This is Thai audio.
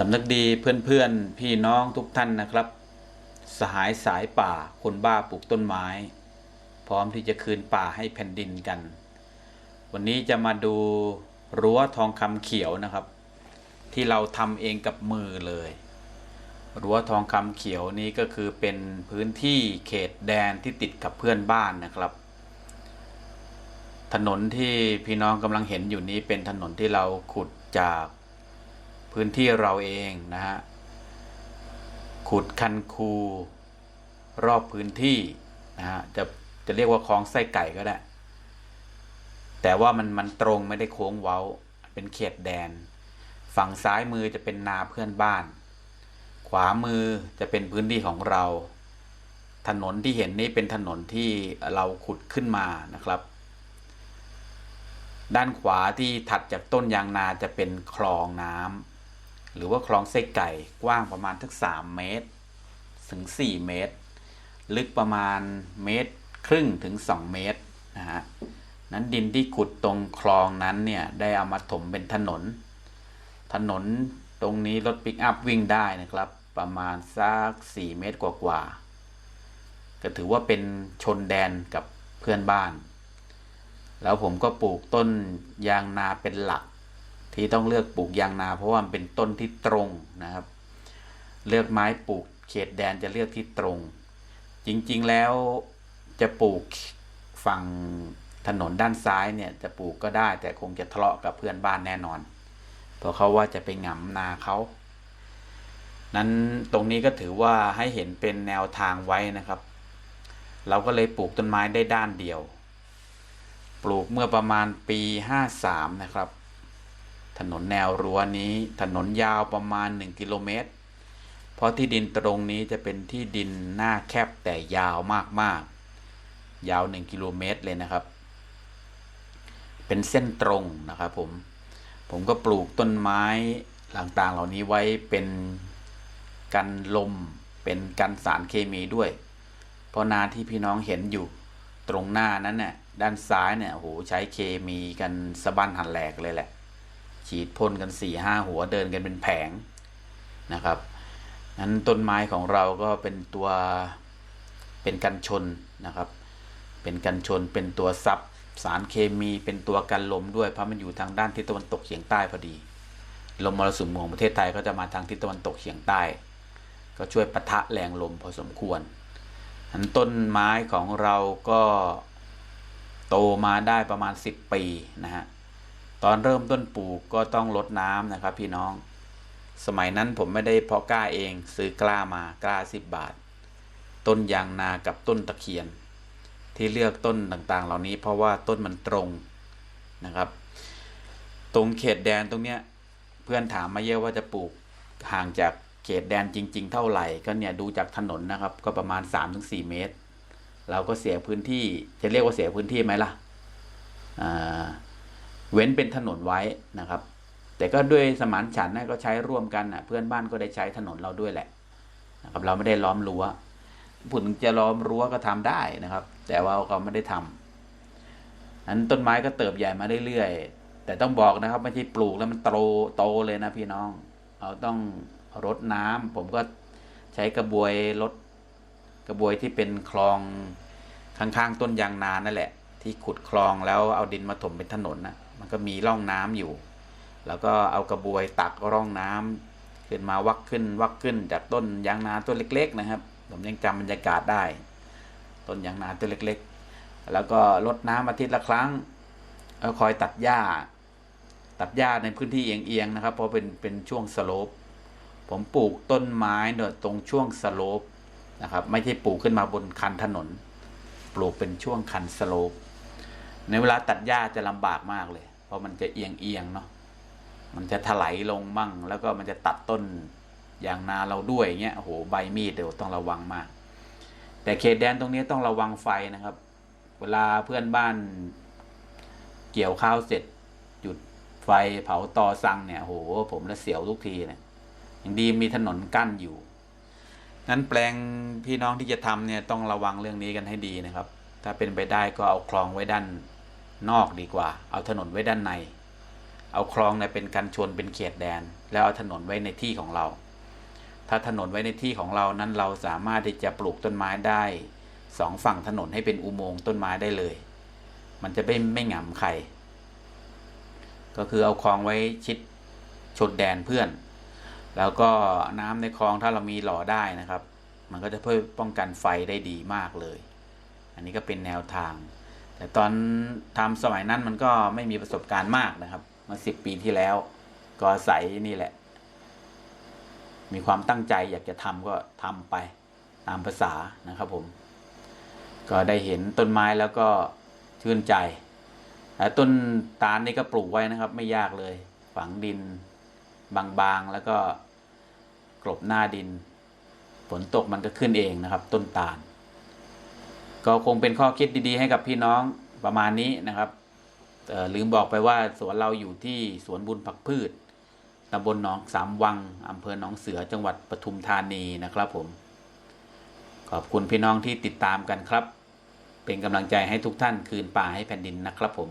สำนึกดีเพื่อนๆ พี่น้องทุกท่านนะครับ สหายสายป่าคนบ้าปลูกต้นไม้ พร้อมที่จะคืนป่าให้แผ่นดินกัน วันนี้จะมาดูรั้วทองคำเขียวนะครับ ที่เราทำเองกับมือเลย รั้วทองคำเขียวนี้ก็คือเป็นพื้นที่เขตแดนที่ติดกับเพื่อนบ้านนะครับ ถนนที่พี่น้องกำลังเห็นอยู่นี้เป็นถนนที่เราขุดจาก พื้นที่เราเองนะฮะขุดคันคู รอบพื้นที่นะฮะจะจะเรียกว่าคลองไส้ไก่ก็ได้ แต่ว่ามันมันตรงไม่ได้โค้งเว้า เป็นเขตแดน ฝั่งซ้ายมือจะเป็นนาเพื่อนบ้าน ขวามือจะเป็นพื้นที่ของเรา ถนนที่เห็นนี่เป็นถนนที่เราขุดขึ้นมานะครับ ด้านขวาที่ถัดจากต้นยางนาจะเป็นคลองน้ำ หรือว่าคลองไส้ไก่กว้างประมาณทักสามเมตร ถึง 4 เมตร ลึกประมาณเมตรครึ่งถึง 2 เมตรนะฮะนั้นดินที่ขุดตรงคลองนั้นเนี่ยได้เอามาถมเป็นถนน ถนนตรงนี้รถปิกอัพวิ่งได้นะครับ ประมาณสัก 4 เมตรกว่าๆก็ถือว่าเป็นชนแดนกับเพื่อนบ้าน แล้วผมก็ปลูกต้นยางนาเป็นหลัก ที่ต้องเลือกปลูกยางนา เพราะว่ามันเป็นต้นที่ตรงนะครับ เลือกไม้ปลูกเขตแดนจะเลือกที่ตรง จริงๆแล้วจะปลูกฝั่งถนนด้านซ้ายเนี่ยจะปลูกก็ได้ แต่คงจะทะเลาะกับเพื่อนบ้านแน่นอน เพราะเขาว่าจะไปหงำนาเขานั้นตรงนี้ก็ถือว่าให้เห็นเป็นแนวทางไว้นะครับ เราก็เลยปลูกต้นไม้ได้ด้านเดียว ปลูกเมื่อประมาณปี 53 นะครับ ถนนแนวรั้วนี้ถนนยาวประมาณ 1 กิโลเมตร เพราะที่ดินตรงนี้จะเป็นที่ดินหน้าแคบแต่ยาวมากๆ ยาว 1 กิโลเมตรเลยนะครับ เป็นเส้นตรงนะครับผม ผมก็ปลูกต้นไม้ต่างๆ เหล่านี้ไว้เป็นกันลม เป็นกันสารเคมีด้วย เพราะนาที่พี่น้องเห็นอยู่ตรงหน้านั้นเนี่ยด้านซ้ายเนี่ยโหใช้เคมีกันสะบั้นหันแหลกเลยแหละ ฉีดพ่นกันสี่ห้าหัวเดินกันเป็นแผงนะครับนั้นต้นไม้ของเราก็เป็นตัวเป็นกันชนนะครับ เป็นกันชนเป็นตัวซับสารเคมีเป็นตัวกันลมด้วยเพราะมันอยู่ทางด้านทิศตะวันตกเฉียงใต้พอดี ลมมรสุมของประเทศไทยก็จะมาทางทิศตะวันตกเฉียงใต้ ก็ช่วยปะทะแรงลมพอสมควรอันต้นไม้ของเราก็โตมาได้ประมาณ 10 ปีนะฮะ ตอนเริ่มต้นปลูกก็ต้องลดน้ำนะครับ พี่น้อง สมัยนั้นผมไม่ได้เพาะกล้าเอง ซื้อกล้ามากล้า10บาท ต้นยางนากับต้นตะเคียน ที่เลือกต้นต่างๆ เหล่านี้เพราะว่าต้นมันตรงนะครับ ตรงเขตแดนตรงเนี้ยเพื่อนถามมาเยอะว่าจะปลูกห่างจากเขตแดนจริง ๆ เท่าไหร่ก็เนี่ยดูจากถนนนะครับ ก็ประมาณ 3-4 เมตร เราก็เสียพื้นที่จะเรียกว่าเสียพื้นที่ไหมล่ะอ่า เว้นเป็นถนนไว้นะครับ แต่ก็ด้วยสมานฉันท์นะก็ใช้ร่วมกันนะเพื่อนบ้านก็ได้ใช้ถนนเราด้วยแหละนะครับ เราไม่ได้ล้อมรั้วผุนจะล้อมรั้วก็ทำได้นะครับ แต่ว่าเราไม่ได้ทำนั้นต้นไม้ก็เติบใหญ่มาเรื่อยๆแต่ต้องบอกนะครับไม่ใช่ปลูกแล้วมันโตโตเลยนะพี่น้องเราต้องรดน้ำผมก็ใช้กระบวยรดกระบวยที่เป็นคลองข้างๆต้นยางนานั่นแหละ ที่ขุดคลองแล้วเอาดินมาถมเป็นถนนนะ มันก็มีร่องน้ำอยู่ แล้วก็เอากระบวยตักร่องน้ำขึ้นมาวักขึ้นวักขึ้นจากต้นยางนาต้นเล็ก ๆ นะครับ ผมยังจำบรรยากาศได้ ต้นยางนาต้นเล็ก ๆ แล้วก็รดน้ำอาทิตย์ละครั้งแล้วคอยตัดหญ้า ตัดหญ้าในพื้นที่เอียงๆนะครับ เพราะเป็นเป็นช่วงสโลปผมปลูกต้นไม้เนี่ยตรงช่วงสโลปนะครับ ไม่ใช่ปลูกขึ้นมาบนคันถนน ปลูกเป็นช่วงคันสโลป ในเวลาตัดหญ้าจะลำบากมากเลย เพราะมันจะเอียงเอียงเนาะมันจะถลายลงมั่ง แล้วก็มันจะตัดต้นอย่างนาเราด้วยเงี้ยโอ้โหใบมีดเดี๋ยวต้องระวังมาก แต่เขตแดนตรงนี้ต้องระวังไฟนะครับ เวลาเพื่อนบ้านเกี่ยวข้าวเสร็จจุดไฟเผาตอซังเนี่ยโอ้โห ผมละเสียวทุกทีเนี่ยอย่างดีมีถนนกั้นอยู่นั้นแปลงพี่น้องที่จะทำเนี่ยต้องระวังเรื่องนี้กันให้ดีนะครับ ถ้าเป็นไปได้ก็เอาคลองไว้ด้าน นอกดีกว่า เอาถนนไว้ด้านใน เอาคลองเนี่ยเป็นกันชนเป็นเขตแดน แล้วเอาถนนไว้ในที่ของเรา ถ้าถนนไว้ในที่ของเรานั้นเราสามารถที่จะปลูกต้นไม้ได้สองฝั่งถนนให้เป็นอุโมงค์ต้นไม้ได้เลย มันจะไม่ไม่หงำใคร ก็คือเอาคลองไว้ชิดชนแดนเพื่อน แล้วก็น้ำในคลองถ้าเรามีหล่อได้นะครับ มันก็จะเพื่อป้องกันไฟได้ดีมากเลย อันนี้ก็เป็นแนวทาง แต่ตอนทำสมัยนั้นมันก็ไม่มีประสบการณ์มากนะครับมื่อสิบปีที่แล้ว ก็อาศัยนี่แหละ มีความตั้งใจอยากจะทำก็ทำไปตามภาษานะครับผม ก็ได้เห็นต้นไม้แล้วก็ชื่นใจและต้นตาลนี่ก็ปลูกไว้นะครับ ไม่ยากเลย ฝังดินบางๆแล้วก็กลบหน้าดินฝนตกมันก็ขึ้นเองนะครับ ต้นตาล ก็คงเป็นข้อคิดดีๆ ให้กับพี่น้องประมาณนี้นะครับลืมบอกไปว่าสวนเราอยู่ที่สวนบุญผักพืชตำบลหนองสามวังอำเภอหนองเสือจังหวัดปทุมธานีนะครับผม ขอบคุณพี่น้องที่ติดตามกันครับ เป็นกำลังใจให้ทุกท่านคืนป่าให้แผ่นดินนะครับผม